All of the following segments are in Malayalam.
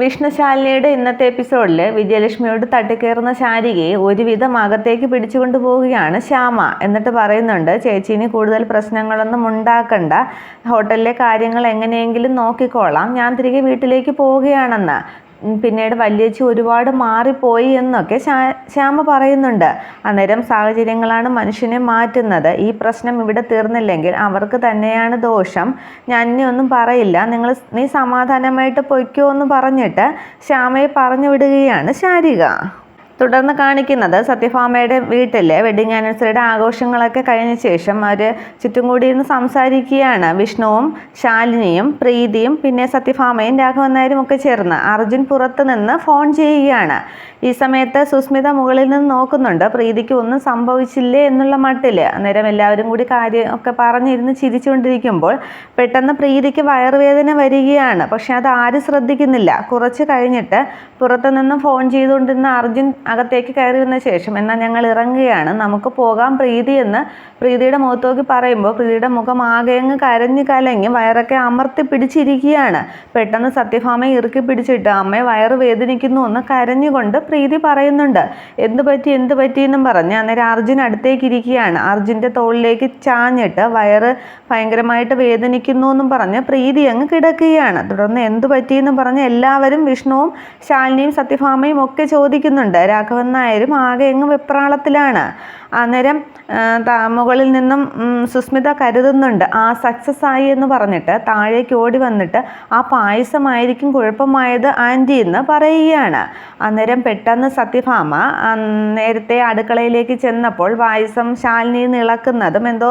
വിഷ്ണുശാലിനിയുടെ ഇന്നത്തെ എപ്പിസോഡിൽ വിജയലക്ഷ്മിയോട് തട്ടിക്കയറുന്ന ശാരികയെ ഒരുവിധം അകത്തേക്ക് പിടിച്ചുകൊണ്ട് പോവുകയാണ് ശ്യാമ. എന്നിട്ട് പറയുന്നുണ്ട് ചേച്ചീന് കൂടുതൽ പ്രശ്നങ്ങളൊന്നും ഉണ്ടാക്കണ്ട. ഹോട്ടലിലെ കാര്യങ്ങൾ എങ്ങനെയെങ്കിലും നോക്കിക്കോളാം. ഞാൻ തിരികെ വീട്ടിലേക്ക് പോവുകയാണെന്ന്. പിന്നീട് വല്യേച്ചി ഒരുപാട് മാറിപ്പോയി എന്നൊക്കെ ശ്യാമ പറയുന്നുണ്ട്. അന്നേരം സാഹചര്യങ്ങളാണ് മനുഷ്യനെ മാറ്റുന്നത്. ഈ പ്രശ്നം ഇവിടെ തീർന്നില്ലെങ്കിൽ അവർക്ക് തന്നെയാണ് ദോഷം. ഞാൻ ഇനി ഒന്നും പറയില്ല. നിങ്ങൾ നീ സമാധാനമായിട്ട് പൊയ്ക്കോ എന്ന് പറഞ്ഞിട്ട് ശ്യാമയെ പറഞ്ഞു വിടുകയാണ് ശാരിക. തുടർന്ന് കാണിക്കുന്നത് സത്യഭാമയുടെ വീട്ടിലെ വെഡിങ് ആനിവേഴ്സറിയുടെ ആഘോഷങ്ങളൊക്കെ കഴിഞ്ഞ ശേഷം അവർ ചുറ്റും കൂടി ഇരുന്ന് സംസാരിക്കുകയാണ്. വിഷ്ണുവും ശാലിനിയും പ്രീതിയും പിന്നെ സത്യഭാമയും രാഘവൻ നായരും ഒക്കെ ചേർന്ന് അർജുൻ പുറത്ത് നിന്ന് ഫോൺ ചെയ്യുകയാണ്. ഈ സമയത്ത് സുസ്മിത മുകളിൽ നിന്ന് നോക്കുന്നുണ്ട്. പ്രീതിക്ക് ഒന്നും സംഭവിച്ചില്ലേ എന്നുള്ള മട്ടിൽ അന്നേരം എല്ലാവരും കൂടി കാര്യം ഒക്കെ പറഞ്ഞിരുന്ന് ചിരിച്ചുകൊണ്ടിരിക്കുമ്പോൾ പെട്ടെന്ന് പ്രീതിക്ക് വയറുവേദന വരികയാണ്. പക്ഷെ അത് ആരും ശ്രദ്ധിക്കുന്നില്ല. കുറച്ച് കഴിഞ്ഞിട്ട് പുറത്തു നിന്ന് ഫോൺ ചെയ്തുകൊണ്ടിരുന്ന അർജുൻ അകത്തേക്ക് കയറി വന്ന ശേഷം എന്നാൽ ഞങ്ങൾ ഇറങ്ങുകയാണ്. നമുക്ക് പോകാം പ്രീതി എന്ന് പ്രീതിയുടെ മുഖത്ത് നോക്കി പറയുമ്പോൾ പ്രീതിയുടെ മുഖം ആകെ അങ്ങ് കരഞ്ഞു കലങ്ങി വയറൊക്കെ അമർത്തി പിടിച്ചിരിക്കുകയാണ്. പെട്ടെന്ന് സത്യഭാമയെ ഇറുക്കി പിടിച്ചിട്ട് അമ്മയെ വയറ് വേദനിക്കുന്നു എന്ന് കരഞ്ഞുകൊണ്ട് പ്രീതി പറയുന്നുണ്ട്. എന്ത് പറ്റി? എന്ത് പറ്റി? എന്നും പറഞ്ഞ് അന്നേരം അർജുൻ അടുത്തേക്ക് ഇരിക്കുകയാണ് അർജുന്റെ തോളിലേക്ക് ചാഞ്ഞിട്ട് വയറ് ഭയങ്കരമായിട്ട് വേദനിക്കുന്നു എന്നും പറഞ്ഞ് പ്രീതി അങ്ങ് കിടക്കുകയാണ്. തുടർന്ന് എന്ത് പറ്റിയെന്നും പറഞ്ഞ് എല്ലാവരും വിഷ്ണുവും ശാലിനിയും സത്യഭാമയും ഒക്കെ ചോദിക്കുന്നുണ്ട്. രാഘവൻ നായരും ആകെ അങ്ങ് വെപ്രാളത്തിലാണ്. അന്നേരം മുകളിൽ നിന്നും സുസ്മിത കരുതുന്നുണ്ട്. ആ സക്സസ് ആയി എന്ന് പറഞ്ഞിട്ട് താഴേക്ക് ഓടി വന്നിട്ട് ആ പായസമായിരിക്കും കുഴപ്പമായത് ആന്റി എന്ന് പറയുകയാണ്. അന്നേരം പെട്ടെന്ന് സത്യഭാമ നേരത്തെ അടുക്കളയിലേക്ക് ചെന്നപ്പോൾ പായസം ശാലിനി നിന്ന് ഇളക്കുന്നതും എന്തോ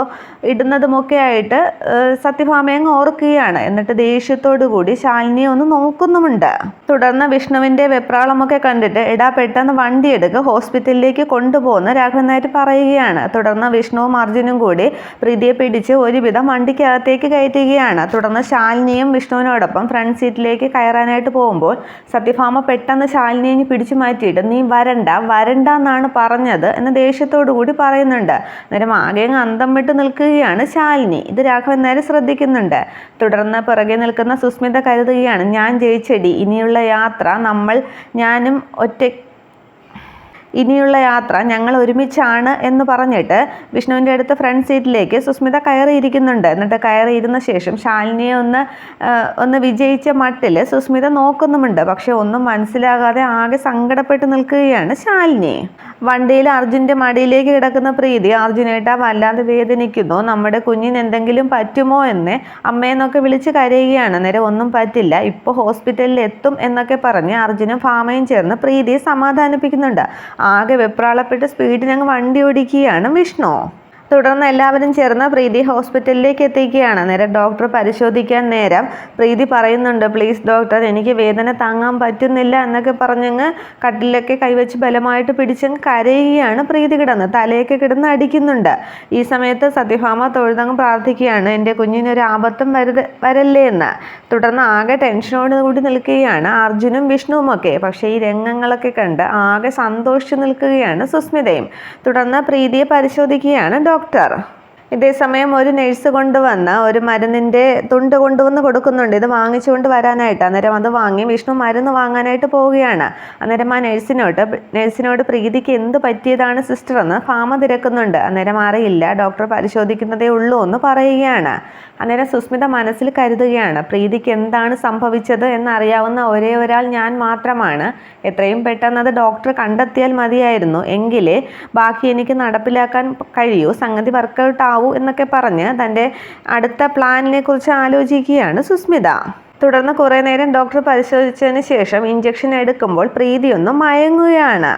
ഇടുന്നതുമൊക്കെ ആയിട്ട് സത്യഭാമയെ ഓർക്കുകയാണ്. എന്നിട്ട് ദേഷ്യത്തോടു കൂടി ശാലിനിയെ ഒന്ന് നോക്കുന്നുമുണ്ട്. തുടർന്ന് വിഷ്ണുവിന്റെ വെപ്രാളമൊക്കെ കണ്ടിട്ട് എടാ പെട്ടെന്ന് വണ്ടി ഹോസ്പിറ്റലിലേക്ക് കൊണ്ടുപോകുന്ന രാഘവൻ നായർ പറയുകയാണ്. തുടർന്ന് വിഷ്ണുവും അർജുനും കൂടി പ്രീതിയെ പിടിച്ച് ഒരുവിധം വണ്ടിക്കകത്തേക്ക് കയറ്റുകയാണ്. തുടർന്ന് ശാലിനിയും വിഷ്ണുവിനോടൊപ്പം ഫ്രണ്ട് സീറ്റിലേക്ക് കയറാനായിട്ട് പോകുമ്പോൾ സത്യഭാമ പെട്ടെന്ന് ശാലിനിയെ പിടിച്ചു മാറ്റിയിട്ട് നീ വരണ്ട വരണ്ട എന്നാണ് പറഞ്ഞത് എന്ന് ദേഷ്യത്തോടു കൂടി പറയുന്നുണ്ട്. നേരം ആകെ അന്തം വിട്ട് നിൽക്കുകയാണ് ശാലിനി. ഇത് രാഘവൻ നേരെ ശ്രദ്ധിക്കുന്നുണ്ട്. തുടർന്ന് പിറകെ നിൽക്കുന്ന സുസ്മിത കരുതുകയാണ് ഞാൻ ജയിച്ചടി. ഇനിയുള്ള യാത്ര നമ്മൾ ഞാനും ഒറ്റ ഇനിയുള്ള യാത്ര ഞങ്ങൾ ഒരുമിച്ചാണ് എന്ന് പറഞ്ഞിട്ട് വിഷ്ണുവിന്റെ അടുത്ത് ഫ്രണ്ട് സീറ്റിലേക്ക് സുസ്മിത കയറിയിരിക്കുന്നുണ്ട്. എന്നിട്ട് കയറിയിരുന്ന ശേഷം ശാലിനിയെ ഒന്ന് ഒന്ന് വിജയിച്ച മട്ടിൽ സുസ്മിത നോക്കുന്നുമുണ്ട്. പക്ഷെ ഒന്നും മനസ്സിലാകാതെ ആകെ സങ്കടപ്പെട്ട് നിൽക്കുകയാണ് ശാലിനി. വണ്ടിയിൽ അർജുന്റെ മടിയിലേക്ക് കിടക്കുന്ന പ്രീതി അർജുനേട്ട വല്ലാതെ വേദനിക്കുന്നു. നമ്മുടെ കുഞ്ഞിന് എന്തെങ്കിലും പറ്റുമോ എന്ന് അമ്മയെന്നൊക്കെ വിളിച്ച് കരയുകയാണ്. നേരെ ഒന്നും പറ്റില്ല. ഇപ്പോൾ ഹോസ്പിറ്റലിൽ എത്തും എന്നൊക്കെ പറഞ്ഞ് അർജുനും ഫാമയും ചേർന്ന് പ്രീതിയെ സമാധാനിപ്പിക്കുന്നുണ്ട്. ആകെ വെപ്രാളപ്പെട്ട് സ്പീഡിൽ സ്പീഡിനങ്ങ് വണ്ടി ഓടിക്കുകയാണ് വിഷ്ണു. തുടർന്ന് എല്ലാവരും ചേർന്ന് പ്രീതി ഹോസ്പിറ്റലിലേക്ക് എത്തിക്കുകയാണ്. നേരെ ഡോക്ടർ പരിശോധിക്കാൻ നേരം പ്രീതി പറയുന്നുണ്ട് പ്ലീസ് ഡോക്ടർ എനിക്ക് വേദന താങ്ങാൻ പറ്റുന്നില്ല എന്നൊക്കെ പറഞ്ഞങ്ങ് കട്ടിലൊക്കെ കൈവച്ച് ബലമായിട്ട് പിടിച്ചങ്ങ് കരയുകയാണ് പ്രീതി കിടന്ന്. തലയൊക്കെ കിടന്ന് അടിക്കുന്നുണ്ട്. ഈ സമയത്ത് സത്യഭാമ തൊഴുതങ്ങ് പ്രാർത്ഥിക്കുകയാണ് എന്റെ കുഞ്ഞിനൊരു ആപത്തും വരുത് വരല്ലേ എന്ന്. തുടർന്ന് ആകെ ടെൻഷനോട് കൂടി നിൽക്കുകയാണ് അർജുനും വിഷ്ണുവും ഒക്കെ. പക്ഷേ ഈ രംഗങ്ങളൊക്കെ കണ്ട് ആകെ സന്തോഷിച്ച് നിൽക്കുകയാണ് സുസ്മിതയും. തുടർന്ന് പ്രീതിയെ പരിശോധിക്കുകയാണ് ഡോക്ടർ ഇതേസമയം ഒരു നേഴ്സ് കൊണ്ടുവന്ന് ഒരു മരുന്നിന്റെ തുണ്ട് കൊണ്ടുവന്ന് കൊടുക്കുന്നുണ്ട്. ഇത് വാങ്ങിച്ചുകൊണ്ട് വരാനായിട്ട്. അന്നേരം അത് വാങ്ങി വിഷ്ണു മരുന്ന് വാങ്ങാനായിട്ട് പോവുകയാണ്. അന്നേരം ആ നഴ്സിനോട് നേഴ്സിനോട് പ്രീതിക്ക് എന്ത് പറ്റിയതാണ് സിസ്റ്റർ എന്ന് ഫാമ തിരക്കുന്നുണ്ട്. അന്നേരം അറിയില്ല. ഡോക്ടർ പരിശോധിക്കുന്നതേ ഉള്ളൂ എന്ന് പറയുകയാണ്. അന്നേരം സുസ്മിത മനസ്സിൽ കരുതുകയാണ് പ്രീതിക്ക് എന്താണ് സംഭവിച്ചത് എന്നറിയാവുന്ന ഒരേ ഒരാൾ ഞാൻ മാത്രമാണ്. എത്രയും പെട്ടെന്ന് അത് ഡോക്ടർ കണ്ടെത്തിയാൽ മതിയായിരുന്നു. എങ്കിലേ ബാക്കി എനിക്ക് നടപ്പിലാക്കാൻ കഴിയൂ സംഗതി വർക്കൗട്ട് ആവൂ എന്നൊക്കെ പറഞ്ഞ് തന്റെ അടുത്ത പ്ലാനിനെ കുറിച്ച് ആലോചിക്കുകയാണ് സുസ്മിത. തുടർന്ന് കുറേ നേരം ഡോക്ടർ പരിശോധിച്ചതിന് ശേഷം ഇഞ്ചക്ഷൻ എടുക്കുമ്പോൾ പ്രീതിയൊന്നും മയങ്ങുകയാണ്.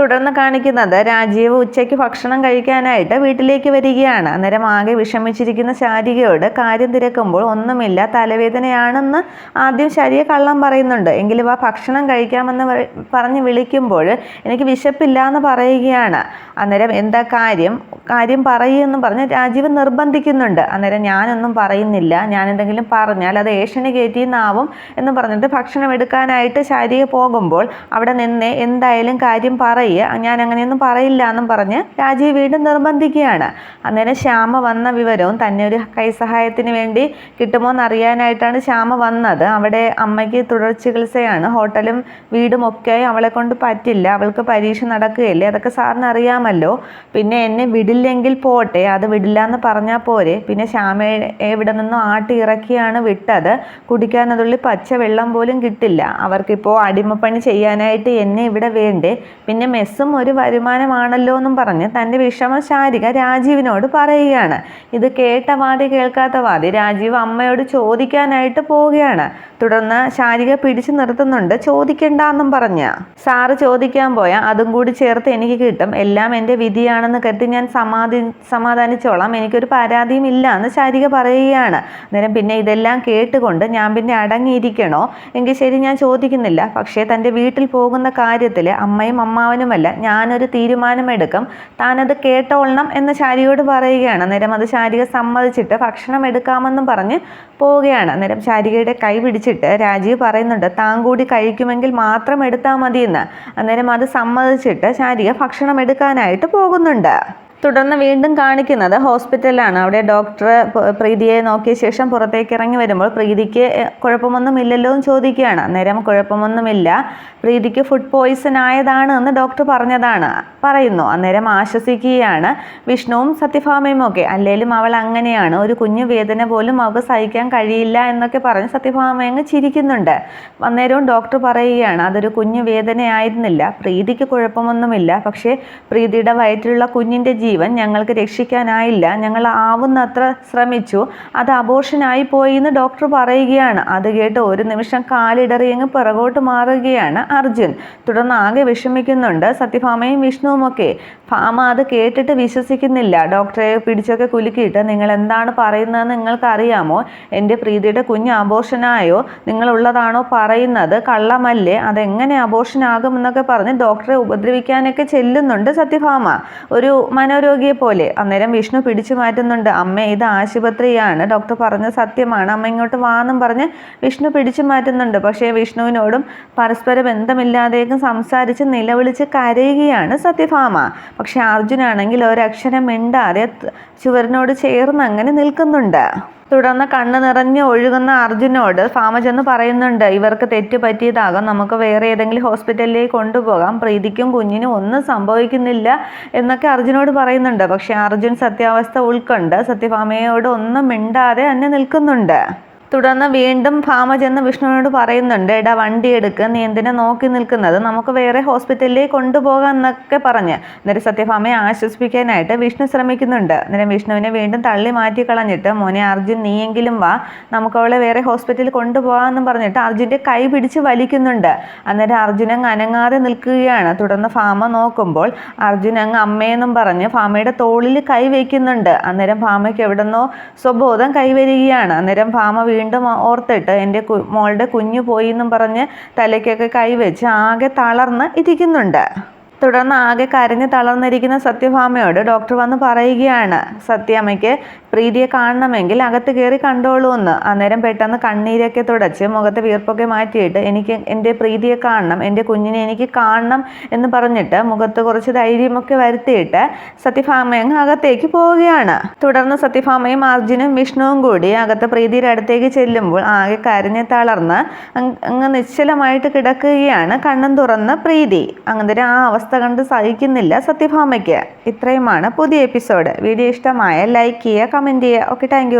തുടർന്ന് കാണിക്കുന്നത് രാജീവ് ഉച്ചയ്ക്ക് ഭക്ഷണം കഴിക്കാനായിട്ട് വീട്ടിലേക്ക് വരികയാണ്. അന്നേരം ആകെ വിഷമിച്ചിരിക്കുന്ന ശാരികയോട് കാര്യം തിരക്കുമ്പോൾ ഒന്നുമില്ല തലവേദനയാണെന്ന് ആദ്യം ശാരിയെ കള്ളം പറയുന്നുണ്ട്. എങ്കിലും ആ ഭക്ഷണം കഴിക്കാമെന്ന് പറ- പറഞ്ഞ് വിളിക്കുമ്പോൾ എനിക്ക് വിശപ്പില്ല എന്ന് പറയുകയാണ്. അന്നേരം എന്താ കാര്യം? കാര്യം പറയുമെന്ന് പറഞ്ഞ് രാജീവ് നിർബന്ധിക്കുന്നുണ്ട്. അന്നേരം ഞാനൊന്നും പറയുന്നില്ല. ഞാൻ എന്തെങ്കിലും പറഞ്ഞാൽ അത് ഏഷ്യന് കയറ്റിയെന്നാവും എന്ന് പറഞ്ഞിട്ട് ഭക്ഷണം എടുക്കാനായിട്ട് ശാരിക പോകുമ്പോൾ അവിടെ നിന്ന് എന്തായാലും കാര്യം പറയും. വയ്യ ഞാൻ അങ്ങനെയൊന്നും പറയില്ല എന്നും പറഞ്ഞ് രാജീവ് വീണ്ടും നിർബന്ധിക്കുകയാണ്. അന്നേരം ശ്യാമ വന്ന വിവരവും തന്നെ ഒരു കൈസഹായത്തിന് വേണ്ടി കിട്ടുമോ എന്നറിയാനായിട്ടാണ് ശ്യാമ വന്നത്. അവിടെ അമ്മയ്ക്ക് തുടർ ചികിത്സയാണ്. ഹോട്ടലും വീടും ഒക്കെ അവളെ കൊണ്ട് പറ്റില്ല. അവൾക്ക് പരീക്ഷ നടക്കുകയല്ലേ? അതൊക്കെ സാറിന് അറിയാമല്ലോ. പിന്നെ എന്നെ വിടില്ലെങ്കിൽ പോട്ടെ. അത് വിടില്ല എന്ന് പറഞ്ഞാൽ പോരെ. പിന്നെ ശ്യാമയെ ഇവിടെ നിന്നും ആട്ടി ഇറക്കിയാണ് വിട്ടത്. കുടിക്കാനതുള്ളി പച്ച വെള്ളം പോലും കിട്ടില്ല. അവർക്കിപ്പോൾ അടിമപ്പണി ചെയ്യാനായിട്ട് എന്നെ ഇവിടെ വേണ്ടേ? പിന്നെ മെസ്സും ഒരു വരുമാനമാണല്ലോ എന്നും പറഞ്ഞ് തന്റെ വിഷമം ശാരിക രാജീവിനോട് പറയുകയാണ്. ഇത് കേട്ട വാദി കേൾക്കാത്ത വാദി രാജീവ് അമ്മയോട് ചോദിക്കാനായിട്ട് പോവുകയാണ്. തുടർന്ന് ശാരിക പിടിച്ചു നിർത്തുന്നുണ്ട്. ചോദിക്കണ്ടെന്നും പറഞ്ഞ. സാറ് ചോദിക്കാൻ പോയ അതും കൂടി ചേർത്ത് എനിക്ക് കിട്ടും. എല്ലാം എന്റെ വിധിയാണെന്ന് കരുതി ഞാൻ സമാധി സമാധാനിച്ചോളാം. എനിക്കൊരു പരാതിയും ഇല്ല എന്ന് ശാരിക പറയുകയാണ്. അന്നേരം പിന്നെ ഇതെല്ലാം കേട്ടുകൊണ്ട് ഞാൻ പിന്നെ അടങ്ങിയിരിക്കണോ? എങ്കിൽ ശരി ഞാൻ ചോദിക്കുന്നില്ല. പക്ഷേ തന്റെ വീട്ടിൽ പോകുന്ന കാര്യത്തിൽ അമ്മയും അമ്മാവനുമല്ല ഞാനൊരു തീരുമാനമെടുക്കും. താനത് കേട്ടോളണം എന്ന് ശാരികയോട് പറയുകയാണ്. അന്നേരം അത് ശാരിക സമ്മതിച്ചിട്ട് ഭക്ഷണം എടുക്കാമെന്നും പറഞ്ഞ് പോവുകയാണ്. അന്നേരം ശാരികയുടെ കൈ പിടിച്ചിട്ട് രാജീവ് പറയുന്നുണ്ട് താൻ കൂടി കഴിക്കുമെങ്കിൽ മാത്രം എടുത്താൽ മതിയെന്ന്. അന്നേരം അത് സമ്മതിച്ചിട്ട് ശാരിക ഭക്ഷണം എടുക്കാനായിട്ട് പോകുന്നുണ്ട്. തുടർന്ന് വീണ്ടും കാണിക്കുന്നത് ഹോസ്പിറ്റലിലാണ്. അവിടെ ഡോക്ടർ പ്രീതിയെ നോക്കിയ ശേഷം പുറത്തേക്ക് ഇറങ്ങി വരുമ്പോൾ പ്രീതിക്ക് കുഴപ്പമൊന്നുമില്ലല്ലോ എന്ന് ചോദിക്കുകയാണ്. അന്നേരം കുഴപ്പമൊന്നുമില്ല. പ്രീതിക്ക് ഫുഡ് പോയിസൺ ആയതാണ് എന്ന് ഡോക്ടർ പറഞ്ഞതാണ് പറയുന്നു. അന്നേരം ആശ്വസിക്കുകയാണ്. വിഷ്ണുവും സത്യഭാമയും ഒക്കെ അല്ലെങ്കിലും അവൾ അങ്ങനെയാണ്. ഒരു കുഞ്ഞു വേദന പോലും അവൾക്ക് സഹിക്കാൻ കഴിയില്ല എന്നൊക്കെ പറഞ്ഞ് സത്യഭാമ അങ്ങ് ചിരിക്കുന്നുണ്ട്. അന്നേരവും ഡോക്ടർ പറയുകയാണ് അതൊരു കുഞ്ഞു വേദനയായിരുന്നില്ല. പ്രീതിക്ക് കുഴപ്പമൊന്നുമില്ല. പക്ഷേ പ്രീതിയുടെ വയറ്റിലുള്ള കുഞ്ഞിന്റെ ജീവൻ ഞങ്ങൾക്ക് രക്ഷിക്കാനായില്ല. ഞങ്ങൾ ആവുന്നത്ര ശ്രമിച്ചു. അത് അബോർഷനായി പോയി എന്ന് ഡോക്ടർ പറയുകയാണ്. അത് കേട്ട് ഒരു നിമിഷം കാലിടറിയങ്ങ് പിറകോട്ട് മാറുകയാണ് അർജുൻ. തുടർന്ന് ആകെ വിഷമിക്കുന്നുണ്ട് സത്യഭാമയും വിഷ്ണുവുമൊക്കെ. ഭാമ അത് കേട്ടിട്ട് വിശ്വസിക്കുന്നില്ല. ഡോക്ടറെ പിടിച്ചൊക്കെ കുലുക്കിയിട്ട് നിങ്ങൾ എന്താണ് പറയുന്നതെന്ന് നിങ്ങൾക്ക് അറിയാമോ എന്റെ പ്രീതിയുടെ കുഞ്ഞ് അബോർഷനായോ? നിങ്ങളുള്ളതാണോ പറയുന്നത്? കള്ളമല്ലേ? അതെങ്ങനെ അബോർഷനാകും എന്നൊക്കെ പറഞ്ഞ് ഡോക്ടറെ ഉപദ്രവിക്കാനൊക്കെ ചെല്ലുന്നുണ്ട് സത്യഭാമ. ഒരു മനോരോഗിയെ പോലെ. അന്നേരം വിഷ്ണു പിടിച്ചു മാറ്റുന്നുണ്ട്. അമ്മ ഇത് ആശുപത്രിയാണ്. ഡോക്ടർ പറഞ്ഞ സത്യമാണ്. അമ്മ ഇങ്ങോട്ട് വാന്നും പറഞ്ഞ് വിഷ്ണു പിടിച്ചു മാറ്റുന്നുണ്ട്. പക്ഷേ വിഷ്ണുവിനോടും പരസ്പര ബന്ധമില്ലാതെയൊക്കെ സംസാരിച്ച് നിലവിളിച്ച് കരയുകയാണ് സത്യഭാമ. പക്ഷെ അർജുനാണെങ്കിൽ ഒരക്ഷരം മിണ്ടാതെ ചുവരിനോട് ചേർന്ന് അങ്ങനെ നിൽക്കുന്നുണ്ട്. തുടർന്ന് കണ്ണ് നിറഞ്ഞ് ഒഴുകുന്ന അർജുനോട് ഫാമചെന്ന് പറയുന്നുണ്ട് ഇവർക്ക് തെറ്റ് പറ്റിയതാകാം. നമുക്ക് വേറെ ഏതെങ്കിലും ഹോസ്പിറ്റലിലേക്ക് കൊണ്ടുപോകാം. പ്രീതിക്കും കുഞ്ഞിനും ഒന്നും സംഭവിക്കുന്നില്ല എന്നൊക്കെ അർജുനോട് പറയുന്നുണ്ട്. പക്ഷേ അർജുൻ സത്യാവസ്ഥ ഉൾക്കൊണ്ട് സത്യഭാമയോട് ഒന്നും മിണ്ടാതെ തന്നെ നിൽക്കുന്നുണ്ട്. തുടർന്ന് വീണ്ടും ഭാമ ചെന്ന് വിഷ്ണുവിനോട് പറയുന്നുണ്ട് എടാ വണ്ടി എടുക്കുക നീ എന്തിനാ നോക്കി നിൽക്കുന്നത്? നമുക്ക് വേറെ ഹോസ്പിറ്റലിലേക്ക് കൊണ്ടുപോകാം എന്നൊക്കെ പറഞ്ഞ്. അന്നേരം സത്യഭാമയെ ആശ്വസിപ്പിക്കാനായിട്ട് വിഷ്ണു ശ്രമിക്കുന്നുണ്ട്. അന്നേരം വിഷ്ണുവിനെ വീണ്ടും തള്ളി മാറ്റി കളഞ്ഞിട്ട് മോനെ അർജുൻ നീയെങ്കിലും വാ. നമുക്ക് അവളെ വേറെ ഹോസ്പിറ്റലിൽ കൊണ്ടുപോകാമെന്നും പറഞ്ഞിട്ട് അർജുന്റെ കൈ പിടിച്ച് വലിക്കുന്നുണ്ട്. അന്നേരം അങ്ങ് അനങ്ങാതെ നിൽക്കുകയാണ്. തുടർന്ന് ഫാമ നോക്കുമ്പോൾ അർജുൻ അങ്ങ് അമ്മയെന്നും പറഞ്ഞ് ഫാമയുടെ തോളിൽ കൈ വയ്ക്കുന്നുണ്ട്. അന്നേരം ഫാമയ്ക്ക് എവിടെന്നോ സ്വബോധം കൈവരികയാണ്. അന്നേരം ഫാമ വീണ്ടും ഓർത്തിട്ട് എന്റെ മോളുടെ കുഞ്ഞു പോയി എന്നും പറഞ്ഞ് തലയ്ക്കൊക്കെ കൈവച്ച് ആകെ തളർന്ന് ഇരിക്കുന്നുണ്ട്. തുടർന്ന് ആകെ കരഞ്ഞ് തളർന്നിരിക്കുന്ന സത്യഭാമയോട് ഡോക്ടർ വന്ന് പറയുകയാണ് സത്യാമ്മയ്ക്ക് പ്രീതിയെ കാണണമെങ്കിൽ അകത്ത് കയറി കണ്ടോളൂ എന്ന് അന്നേരം പെട്ടെന്ന് കണ്ണീരൊക്കെ തുടച്ച് മുഖത്ത് വീർപ്പൊക്കെ മാറ്റിയിട്ട് എനിക്ക് എന്റെ പ്രീതിയെ കാണണം എന്റെ കുഞ്ഞിനെ എനിക്ക് കാണണം എന്ന് പറഞ്ഞിട്ട് മുഖത്ത് കുറച്ച് ധൈര്യമൊക്കെ വരുത്തിയിട്ട് സത്യഭാമയങ്ങ് അകത്തേക്ക് പോവുകയാണ്. തുടർന്ന് സത്യഭാമയും അർജുനും വിഷ്ണുവും കൂടി അകത്ത് പ്രീതിയുടെ അടുത്തേക്ക് ചെല്ലുമ്പോൾ ആകെ കരഞ്ഞ് തളർന്ന് അങ്ങ് നിശ്ചലമായിട്ട് കിടക്കുകയാണ് കണ്ണും തുറന്ന് പ്രീതി. അങ്ങനെ ആ അവസ്ഥ കണ്ട് സഹിക്കുന്നില്ല സത്യഭാമയ്ക്ക്. ഇത്രയുമാണ് പുതിയ എപ്പിസോഡ്. വീഡിയോ ഇഷ്ടമായ ലൈക്ക് ചെയ്യുക കമന്റ് ചെയ്യുക ഓക്കെ താങ്ക്